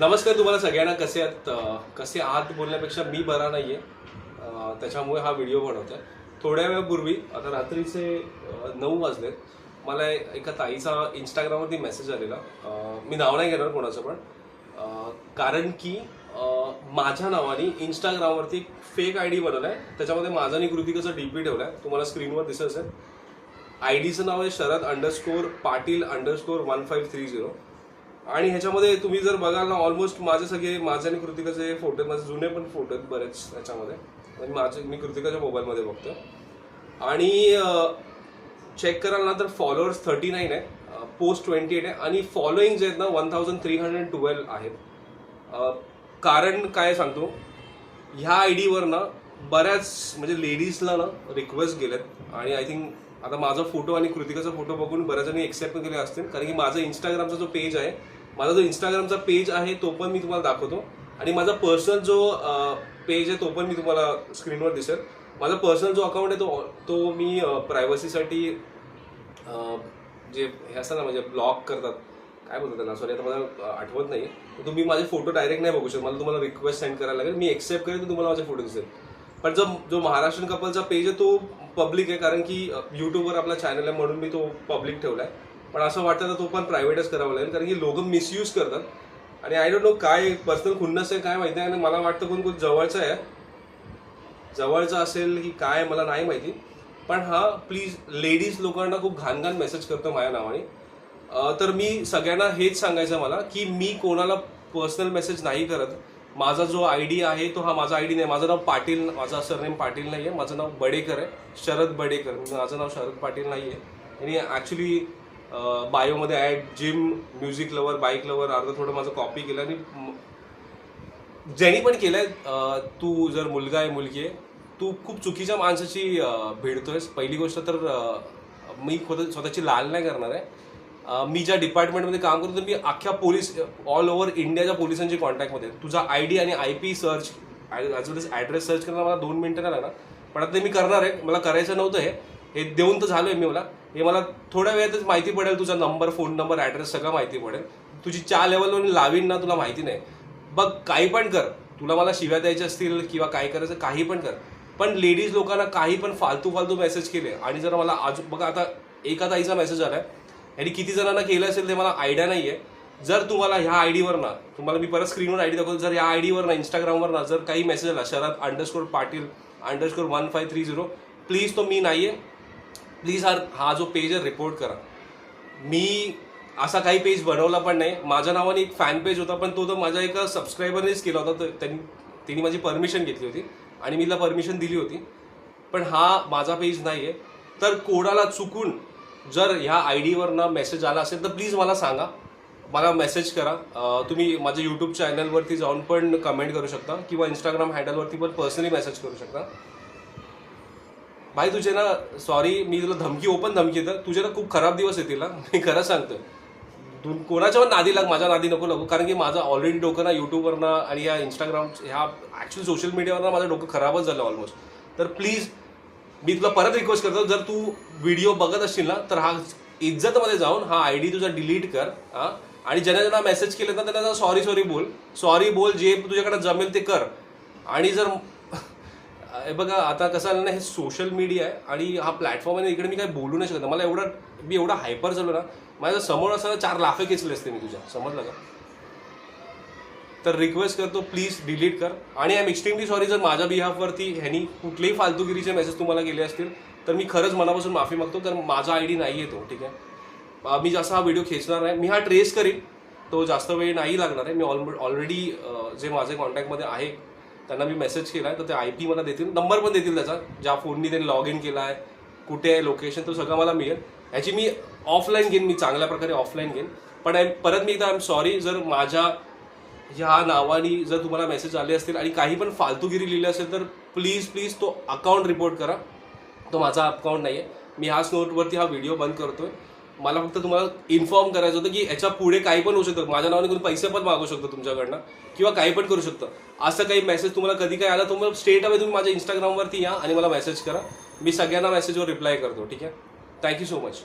नमस्कार तुम्हाला सगळ्यांना. कसे आहात? कसे आहात बोलण्यापेक्षा मी बरा नाही आहे त्याच्यामुळे हा व्हिडिओ बनवतो आहे थोड्या वेळापूर्वी आता रात्रीचे नऊ वाजलेत. मला एका ताईचा इंस्टाग्रामवरती मेसेज आलेला. मी नाव नाही घेणार कोणाचं पण. कारण की माझ्या नावाने इंस्टाग्रामवरती फेक आय डी बनवलाय. त्याच्यामध्ये माझा आणि कृतिकाचा ठेवलं आहे तुम्हाला स्क्रीनवर दिसत असेल. आय डीचं नाव आहे Sharad underscore Patil underscore one five three zero आणि ह्याच्यामध्ये तुम्ही जर बघाल ना ऑलमोस्ट माझे सगळे माझे आणि कृतिकाचे फोटो माझे जुने पण फोटो आहेत बरेच त्याच्यामध्ये म्हणजे माझे मी कृतिकाच्या मोबाईलमध्ये बघतो आणि चेक कराल ना तर फॉलोअर्स थर्टी नाईन आहे पोस्ट ट्वेंटी एट आहे. आणि फॉलोईंग जे आहेत ना one thousand three hundred twelve आहेत. कारण काय सांगतो? ह्या आय डीवर ना बऱ्याच म्हणजे लेडीजला ना रिक्वेस्ट गेल्यात आणि आय थिंक आता माझा फोटो आणि कृतिकाचा फोटो बघून बऱ्याच जणी एक्सेप्ट केले असतील. कारण की माझा इंस्टाग्रामचा जो पेज आहे माझा जो इंस्टाग्रामचा पेज आहे तो पण मी तुम्हाला दाखवतो. आणि माझा पर्सनल जो पेज आहे तो पण मी तुम्हाला स्क्रीनवर दिसेल. माझा पर्सनल जो अकाउंट आहे तो तो मी प्रायव्हसीसाठी जे हे असतं ना म्हणजे ब्लॉक करतात. काय बोलतात त्याला? सॉरी आता मला आठवत नाही तर तुम्ही माझे फोटो डायरेक्ट नाही बघू शकत. मला तुम्हाला रिक्वेस्ट सेंड करायला लागेल. मी एक्सेप्ट करेन तर तुम्हाला माझे फोटो दिसेल. पण जो जो महाराष्ट्रीयन कपलचा पेज आहे तो पब्लिक आहे. कारण की यूट्यूबवर आपला चॅनल आहे म्हणून मी तो पब्लिक ठेवला आहे पण असं वाटतं तर तो पण प्रायव्हेटच करावा लागेल कारण की लोक मिसयूज करतात. आणि आय डोंट नो काय पर्सनल खुन्नस आहे काय माहिती आहे आणि मला वाटतं कोण कोण जवळचं आहे. जवळचं असेल की काय मला नाही माहिती. पण हा प्लीज लेडीज लोकांना खूप घाणघाण मेसेज करतो माझ्या नावाने. तर मी सगळ्यांना हेच सांगायचं मला की मी कोणाला पर्सनल मेसेज नाही करत. माझा जो आय डी आहे तो हा माझा आय डी नाही. माझं नाव पाटील माझा सरनेम पाटील नाही आहे माझं नाव बडेकर आहे. शरद बडेकर. माझं नाव शरद पाटील नाही आहे आणि ॲक्च्युली बायोमध्ये add gym music lover bike lover अर्धं थोडं माझं कॉपी केलं आणि ज्यांनी पण केलंय तू जर मुलगा आहे मुलगी आहे तू खूप चुकीच्या माणसाची भेटतोयस भिडतोयस पहिली गोष्ट तर मी खुद स्वतःची लाल नाही करणार आहे. मी ज्या डिपार्टमेंटमध्ये काम करतो मी अख्ख्या पोलीस ऑल ओव्हर इंडियाच्या पोलिसांची कॉन्टॅक्टमध्ये तुझा आय डी आणि I P search as well address search करायला मला दोन मिनटं नाही लागणार. पण आता ते मी करणार आहे. मला करायचं नव्हतं हे. हे देऊन तर झालोय मी मला. हे मला थोड्या वेळातच माहिती पडेल तुझा नंबर फोन नंबर ॲड्रेस सगळं माहिती पडेल. तुझी च्या लेवलवर लावीन ना तुला माहिती नाही. बघ काही पण कर. तुला मला शिव्या द्यायच्या असतील किंवा काय करायचं काही पण कर. पण लेडीज लोकांना काही पण फालतू फालतू मेसेज केले. आणि जर मला आज बघा आता एका ताईचा मेसेज आला आहे यांनी किती जणांना केलं असेल ते मला आयडिया नाही आहे जर तुम्हाला ह्या आय डीवर ना तुम्हाला मी परत स्क्रीनवर आयडी दाखवतो. जर या आयडीवर ना इंस्टाग्रामवर ना जर काही मेसेज आला Sharad underscore Patil underscore one five three zero please तो मी नाही आहे प्लीज हा हा जो पेज आहे रिपोर्ट करा. मी असा काही पेज बनवला पण नाही. माझ्या नावाने एक फॅन पेज होता पण तो तर माझ्या एका सबस्क्रायबरनेच केला होता. तर त्यांनी त्यांनी माझी परमिशन घेतली होती. आणि मी तिला परमिशन दिली होती. पण हा माझा पेज नाही आहे तर कोणाला चुकून जर ह्या आय डीवरनं मेसेज आला असेल तर प्लीज मला सांगा. मला मेसेज करा. तुम्ही माझ्या यूट्यूब चॅनलवरती जाऊन पण कमेंट करू शकता. किंवा इंस्टाग्राम हँडलवरती पण पर्सनली मेसेज करू शकता. भाई तुझे ना सॉरी मी तुला धमकी ओपन धमकी येतं तुझे ना खूप खराब दिवस येतील ना मी खरं सांगतो. तू कोणाच्या पण नादी लाग माझ्या नादी नको लागू कारण की माझं ऑलरेडी डोकं ना यूट्यूबवरनं आणि या इंस्टाग्राम ह्या ॲक्च्युली सोशल मीडियावरनं माझं डोकं खराबच झालं ऑलमोस्ट तर प्लीज मी तुला परत रिक्वेस्ट करतो जर तू व्हिडिओ बघत असशील ना तर हा इज्जतमध्ये जाऊन हा आय डी तुझा डिलीट कर हां. आणि ज्यांना ज्यांना मेसेज केले ना त्यांना सॉरी सॉरी बोल. सॉरी बोल जे तुझ्याकडे जमेल ते कर. आणि जर हे बघा आता कसं आलं ना हे सोशल मीडिया आहे आणि हा प्लॅटफॉर्म आहे इकडे मी काही बोलू नाही शकत. मला एवढं मी एवढा हायपर झालो ना माझ्यासमोर असताना चार लाफे खेचले असते मी तुझ्या. समजलं का? तर रिक्वेस्ट करतो प्लीज डिलीट कर. आणि आय एम एक्स्ट्रीमली सॉरी जर माझ्या बिहाफवरती ह्यांनी कुठलेही फालतुगिरीचे मेसेज तुम्हाला गेले असतील तर मी खरंच मनापासून माफी मागतो. कारण माझा आय डी नाही आहे तो ठीक आहे? मी जास्त हा व्हिडिओ खेचणार आहे मी हा ट्रेस करीन. तो जास्त वेळ नाही लागणार आहे. मी ऑल ऑलरेडी जे माझे कॉन्टॅक्टमध्ये आहे त्यांना मी मेसेज केला आहे तर ते आय पी मला देतील. नंबर पण देतील त्याचा. ज्या फोननी त्यांनी लॉग इन केला आहे कुठे आहे लोकेशन तो सगळं मला मिळेल. ह्याची मी ऑफलाईन घेईन मी चांगल्या प्रकारे ऑफलाईन घेईन. पण आय परत मी एकदा आय एम सॉरी जर माझ्या ह्या नावाने जर तुम्हाला मेसेज आले असतील आणि काही पण फालतूगिरी लिहिली असेल तर प्लीज प्लीज तो अकाउंट रिपोर्ट करा. तो माझा अकाउंट नाही आहे मी ह्याच नोटवरती हा व्हिडिओ बंद करतो आहे मला फक्त तुम्हाला इन्फॉर्म करायचं होतं की याच्यापुढे काही पण होऊ शकतं. माझ्या नावाने कोणी पैसे पण मागू शकतो तुमच्याकडनं किंवा काही पण करू शकतं. असं काही मेसेज तुम्हाला कधी काय आला तुम्हाला स्टेट अवे तुम्ही माझ्या इंस्टाग्रामवरती या आणि मला मेसेज करा. मी सगळ्यांना मेसेजवर रिप्लाय करतो ठीक आहे? Thank you so much